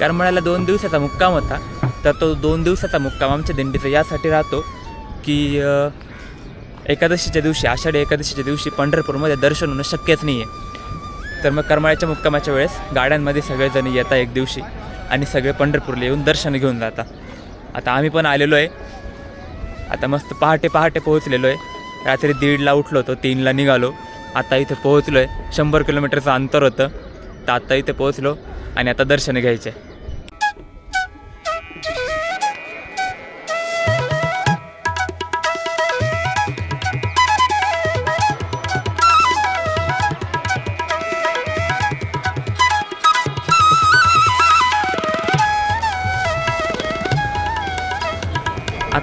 करमळ्याला दोन दिवसाचा मुक्काम होता तर तो दोन दिवसाचा मुक्काम आमच्या दिंडीचा यासाठी राहतो की एकादशीच्या दिवशी आषाढी एकादशीच्या दिवशी पंढरपूरमध्ये दर्शन होणं शक्यच नाही आहे तर मग करमाळ्याच्या मुक्कामाच्या वेळेस गाड्यांमध्ये सगळेजण येतात एक दिवशी आणि सगळे पंढरपूरला येऊन दर्शन घेऊन जातात आता आम्ही पण आलेलो आहे. आता मस्त पहाटे पहाटे पोहोचलेलो आहे. रात्री दीडला उठलो होतो तीनला निघालो. आता इथे पोहोचलो आहे शंभर किलोमीटरचं अंतर होतं. तर आत्ता इथे पोहोचलो आणि आता दर्शन घ्यायचे.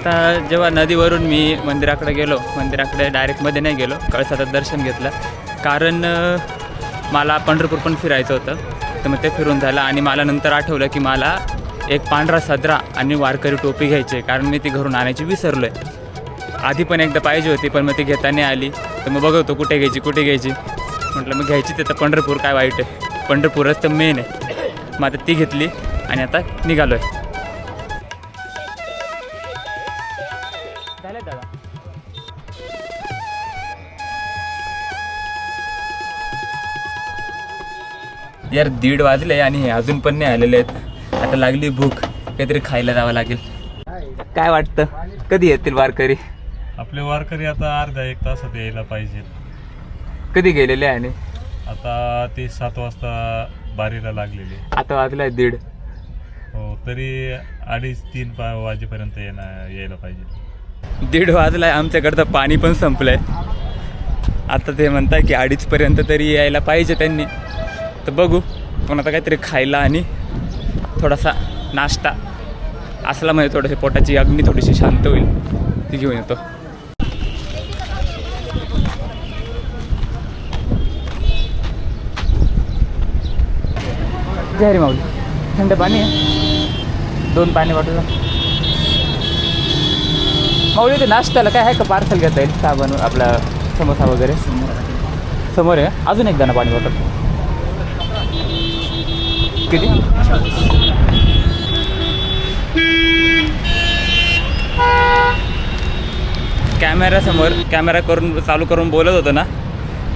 आता जेव्हा नदीवरून मी मंदिराकडे गेलो मंदिराकडे डायरेक्टमध्ये नाही गेलो कळसाचं दर्शन घेतलं. कारण मला पंढरपूर पण फिरायचं होतं. तर मग ते फिरून झालं आणि मला नंतर आठवलं की मला एक पांढरा सदरा आणि वारकरी टोपी घ्यायची आहे. कारण मी ती घरून आणायची विसरलो आहे आधी पण एकदा पाहिजे होती पण मग ती घेताना आली. तर मग बघतो कुठे घ्यायची कुठे घ्यायची? म्हटलं मग घ्यायची तर पंढरपूर काय वाईट आहे? पंढरपूरच तर मेन आहे. मग आता ती घेतली आणि आता निघालो आहे यार दीड वाजले आणि हे अजून पण नाही आलेले आहेत. आता लागली भूक. काहीतरी खायला जावं लागेल. काय वाटतं? कधी येतील वारकरी? आपले वारकरी आता अर्ध्या एक तासात यायला पाहिजे. कधी गेलेले आणि? आता ते सात वाजता बारीला लागलेले. आता वाजलाय दीड. हो तरी अडीच तीन पा वाजेपर्यंत येणार यायला पाहिजे. दीड वाजलाय. आमच्याकडचं पाणी पण संपलंय. आता ते म्हणताय की अडीचपर्यंत तरी यायला पाहिजे त्यांनी. तर बघू पण आता काहीतरी खायला आणि थोडासा नाश्ता. असला म्हणजे थोडीशी पोटाची अग्नी थोडीशी शांत होईल. ती घेऊन येतो. जहरी माऊली. थंड पाणी आहे. दोन पाणी बॉटल. माऊली ते नाश्त्याला काय आहे का पार्सल घेता येईल? साबण आपला समोसा वगैरे? समोर आहे. अजून एकदा ना पाणी वाटत केली कॅमेऱ्यासमोर कॅमेरा करून चालू करून बोलत होतो ना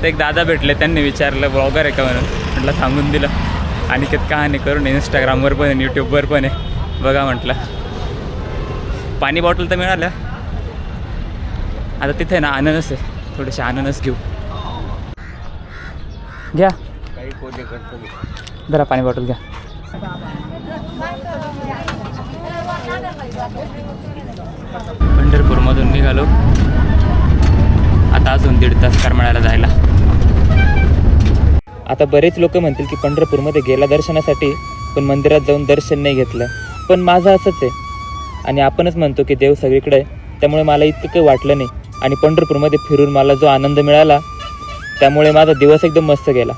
तर एक दादा भेटले त्यांनी विचारलं ब्लॉगर आहे का म्हणून? म्हटलं सांगून दिलं. आणि कित कहाणी करून इंस्टाग्रामवर पण आहे यूट्यूबवर पण आहे. बघा म्हटलं. पाणी बॉटल तर मिळालं आता तिथे ना अननस आहे. थोडेसे अननस घेऊ. घ्या. जरा पाणी बॉटल घ्या. पंढरपूरमधून निघालो. आता अजून दीड तास करमाळ्याला जायला. आता बरेच लोक म्हणतील की पंढरपूरमध्ये गेला दर्शनासाठी पण मंदिरात जाऊन दर्शन नाही घेतलं. पण माझं असंच आहे. आणि आपणच म्हणतो की देव सगळीकडे आहे. त्यामुळे मला इतकं काही वाटलं नाही. आणि पंढरपूरमध्ये फिरून मला जो आनंद मिळाला त्यामुळे माझा दिवस एकदम मस्त गेला.